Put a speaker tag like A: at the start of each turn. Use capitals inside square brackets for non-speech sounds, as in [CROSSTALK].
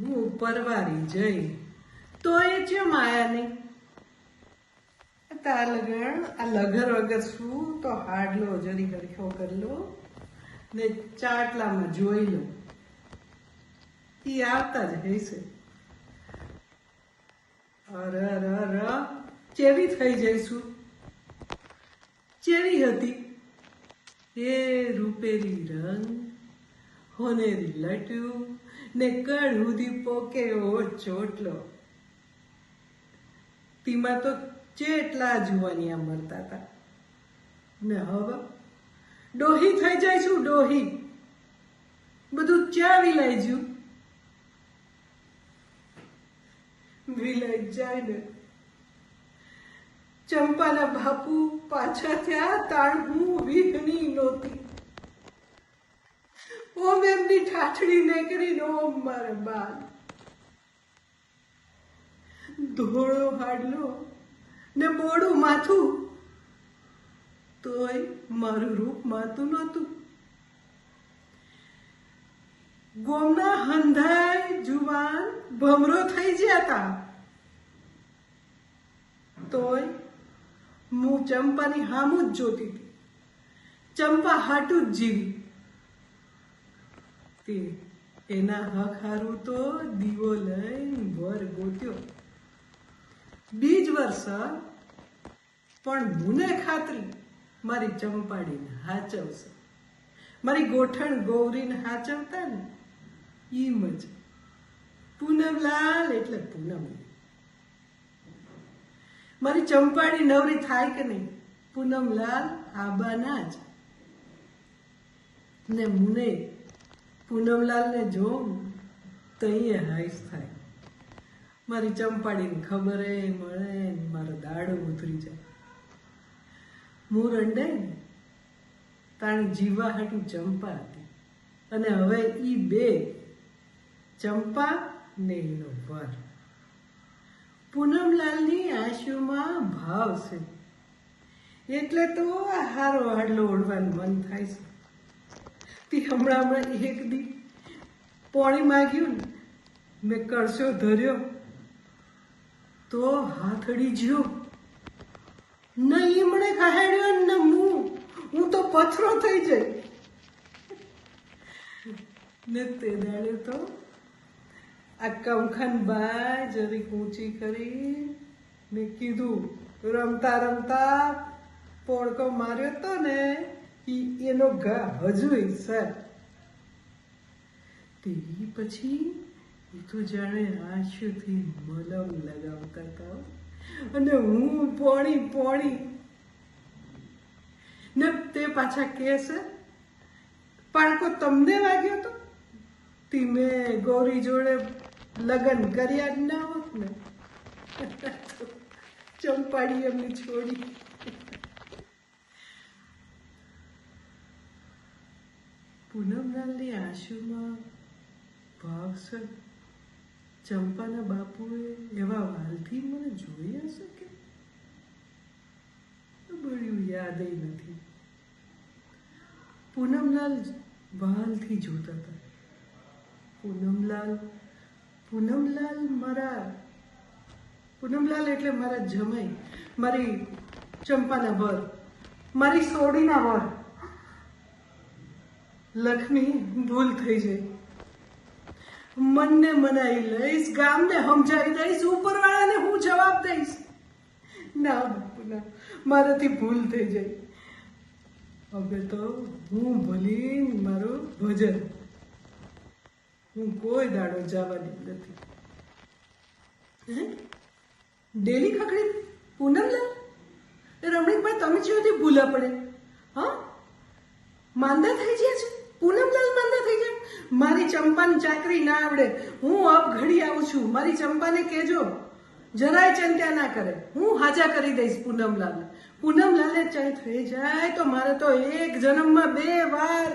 A: હું પરવારી જઈ. તો એ છે માયાની. તા લગણ આ લગર વગર શું? તો હાડલો, જરી હરખો કરલો ને ચાટલામાં જોઈ લો. એ આવતા જ હશે. અર, અરે, અર ચેવી થઈ જઈશું? ચેવી હતી? એ રૂપેરી રંગ. હોનેરી લટ્યું ને કડ દીપો ઓ ચોટલો. તીમાં તો ચેટલા જુવાનિયા મરતા હતા ને હવે ડોહી થઈ જાય છું, ડોહી. બધું ચા વિલાઈ જ્યું. વિલાઈ જાય ને. ચંપાના બાપુ પાછા થયા, તાણ હું વિહની નહોતી. ઓમ એમની ઠાઠડી નીકળીને ઓમ મારે બાલ. ધોળો હાડલો ને બોળું માથું, તોય મારું રૂપ માતું નહોતું. ગોમના હંધાય જુવાન ભમરો થઈ ગયા હતા તોય હું ચંપાની હામું જ જોતી ચંપા હાટું જ જીવી. તે એના હક હારું તો દીવો લઈ વર ગોત્યો. બીજ વર્ષ પણ મુને ખાતરી મારી ચંપાડીને હાચવશે. મારી ગોઠણ ગૌરીને હાચવતા ને ઈમ જ. પૂનમલાલ એટલે પૂનમ મારી ચંપાડી નવરી થાય કે નહીં? પૂનમલાલ આબાના જ. ને મુને પૂનમલાલને જોઉં તો અહીંયા હાઈસ થાય. મારી ચંપાડીને ખબર મળે મારો દાડો ઉતરી જાય. હું રંડે ને, તાણી જીવા હાટું ચંપા હતી. અને હવે ઈ બે ચંપા ને એનો વર. પૂનમલાલની આંસુમાં ભાવ છે. એટલે તો હારો હાડલો ઓઢવાનું મન થાય છે. તે હમણાં હમણાં એક દી પોણી માગ્યું ને, મેં કરશો ધર્યો, તો હાથડી જ્યો. ન ઈમણે કહાડ્યો ન હું હું તો પથરો થઈ જઈ. ને તે દાડે તો આ કમખન બા જરીક ઊંચી કરી મેં કીધું, રમતા રમતા પોણકો માર્યો તો ને એનો ઘા હજુય સર તેવી પછી એ તો જાણે આંસુથી મલમ લગાવ કરતા અને હું પોણી પોણી ને તે પાછા કે છે પાણકો તમને વાગ્યો તો? તી ગૌરી જોડે લગ્ન કર્યા જ ના હોત ને. [LAUGHS] ચંપાડી એમની છોડી પૂનમલાલની આંસુમાં ભાવ સર ચંપાના બાપુએ એવા વાલથી મને જોઈ હશે કે? બળ્યું યાદ નથી. પૂનમલાલ વાલથી જોતા હતા. પૂનમલાલ પૂનમલાલ મારા, પૂનમલાલ એટલે મારા જમાઈ, મારી ચંપાના વર, મારી સોડીના વર. લક્ષ્મી, ભૂલ થઈ જાય મનને મનાઈ લઈશ, ગામને સમજાવી દઈશ, ઉપરવાળાને હું જવાબ દઈશ. ના બાપુ, ના. મારાથી ભૂલ થઈ જાય હવે તો હું ભલી મારું ભજન. હું કોઈ દાડો જવાની નથી? ડેલી ખકડી પૂનમલાલ એ રમણીકભાઈ, તમે જ્યાંથી ભૂલા પડે? માંદા થઈ ગયા છે? પૂનમલાલ માંદા થઈ ગયા? મારી ચંપાને ચાકરી ના આવડે. હું અપ ઘડી આવું છું. મારી ચંપાને કહેજો, જરાય ચિંતા ના કરે. હું હાજા કરી દઈશ પૂનમલાલ પૂનમલાલે ચાય થઈ જાય તો મારે તો એક જન્મમાં બે વાર